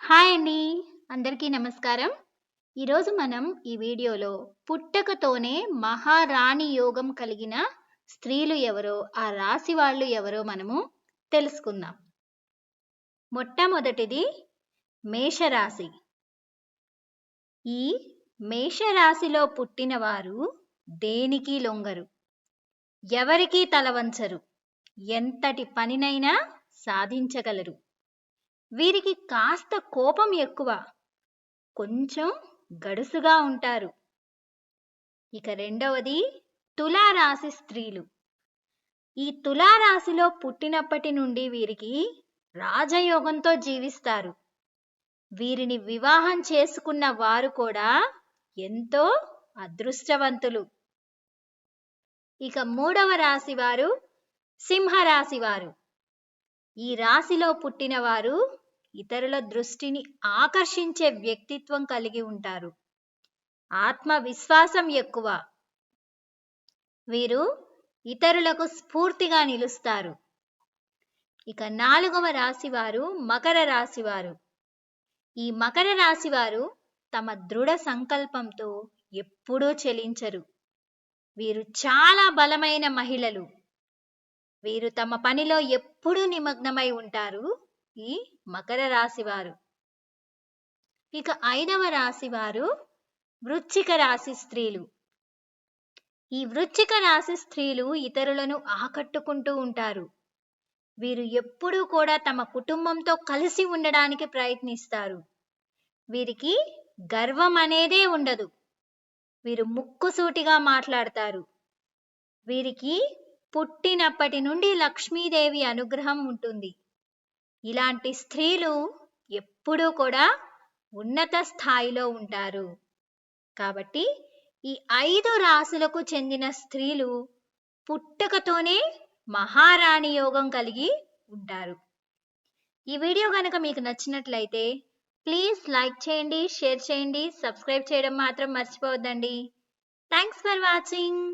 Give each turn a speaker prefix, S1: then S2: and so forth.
S1: Hi అండి. అందరికీ నమస్కారం. ఈరోజు మనం ఈ వీడియోలో పుట్టకతోనే మహారాణి యోగం కలిగిన స్త్రీలు ఎవరో ఆ రాశి వాళ్ళు ఎవరో మనము తెలుసుకుందాం. మొట్టమొదటిది మేషరాశి. ఈ మేషరాశిలో పుట్టిన వారు దేనికి లొంగరు? ఎవరికీ తలవంచరు ఎంతటి పనినైనా సాధించగలరు? వీరికి కాస్త కోపం ఎక్కువ. కొంచెం గడుసుగా ఉంటారు. ఇక రెండవది తులారాశి స్త్రీలు. ఈ తులారాశిలో పుట్టినప్పటి నుండి వీరికి రాజయోగంతో జీవిస్తారు. వీరిని వివాహం చేసుకున్న వారు కూడా ఎంతో అదృష్టవంతులు. ఇక మూడవ రాశి వారు సింహరాశి వారు. ఈ రాశిలో పుట్టిన వారు ఇతరుల దృష్టిని ఆకర్షించే వ్యక్తిత్వం కలిగి ఉంటారు. ఆత్మవిశ్వాసం ఎక్కువ. వీరు ఇతరులకు స్ఫూర్తిగా నిలుస్తారు. ఇక నాలుగవ రాశివారు మకర రాశివారు. ఈ మకర రాశివారు తమ దృఢ సంకల్పంతో ఎప్పుడూ చెలించరు. వీరు చాలా బలమైన మహిళలు. వీరు తమ పనిలో ఎప్పుడూ నిమగ్నమై ఉంటారు? ఈ మకర రాశివారు. ఇక ఐదవ రాశివారు వృచ్చిక రాశి స్త్రీలు. ఈ వృచ్చిక రాశి స్త్రీలు ఇతరులను ఆకట్టుకుంటూ ఉంటారు. వీరు ఎప్పుడూ కూడా తమ కుటుంబంతో కలిసి ఉండడానికి ప్రయత్నిస్తారు. వీరికి గర్వం అనేదే ఉండదు. వీరు ముక్కుసూటిగా మాట్లాడతారు. వీరికి పుట్టినప్పటి నుండి లక్ష్మీదేవి అనుగ్రహం ఉంటుంది. ఇలాంటి స్త్రీలు ఎప్పుడూ కూడా ఉన్నత స్థాయిలో ఉంటారు. కాబట్టి ఈ ఐదు రాసులకు చెందిన స్త్రీలు పుట్టుకతోనే మహారాణి యోగం కలిగి ఉంటారు. ఈ వీడియో కనుక మీకు నచ్చినట్లయితే ప్లీజ్ లైక్ చేయండి షేర్ చేయండి సబ్స్క్రైబ్ చేయడం మాత్రం మర్చిపోవద్దండి. Thanks for watching.